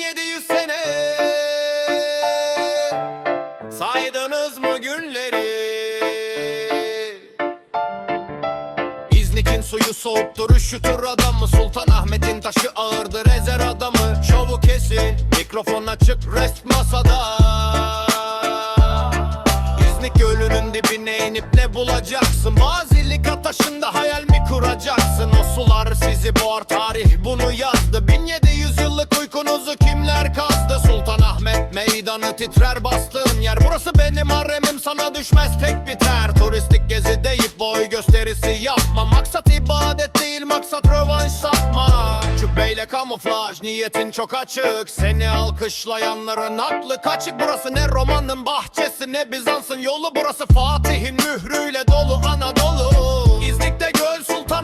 1700 sene. Saydınız mı günleri? İznik'in suyu soğuktur üşütür adamı. Sultan Ahmet'in taşı ağırdır ezer adamı. Şovu kesin mikrofon açık rest masada. İznik gölünün dibine inip ne bulacaksın? Bazilika taşında hayal mi kuracaksın? O sular sizi boğar tarih titrer bastığın yer. Burası benim haremim sana düşmez tek biter Turistik gezi deyip boy gösterisi yapma. Maksat ibadet değil maksat rövanş satma. Cübbeyle kamuflaj niyetin çok açık. Seni alkışlayanların aklı kaçık. Burası ne romanın bahçesi ne Bizans'ın yolu. Burası Fatih'in mührüyle dolu Anadolu. İznik'te göl Sultan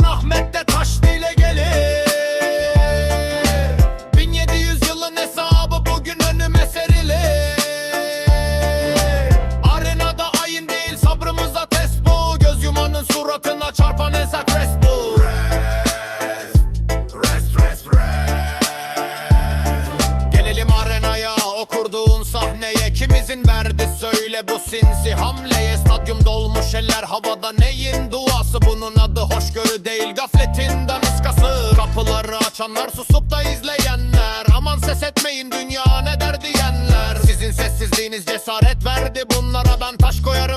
Göz yumanın suratına çarpan esak rest bu Rest, rest, rest. Gelelim arenaya o kurduğun sahneye. Kim izin verdi söyle bu sinsi hamleye. Stadyum dolmuş eller havada neyin duası? Bunun adı hoşgörü değil gafletin daniskası Kapıları açanlar susup da izleyenler. Aman ses etmeyin dünya ne der diyenler. Sizin sessizliğiniz cesaret verdi bunlara. Ben taş koyarım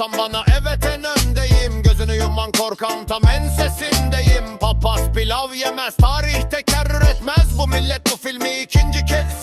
Diyorsan bana evet en öndeyim. Gözünü yuman korkan tam ensesindeyim. Papaz pilav yemez tarih tekerrür etmez. Bu millet bu filmi ikinci kez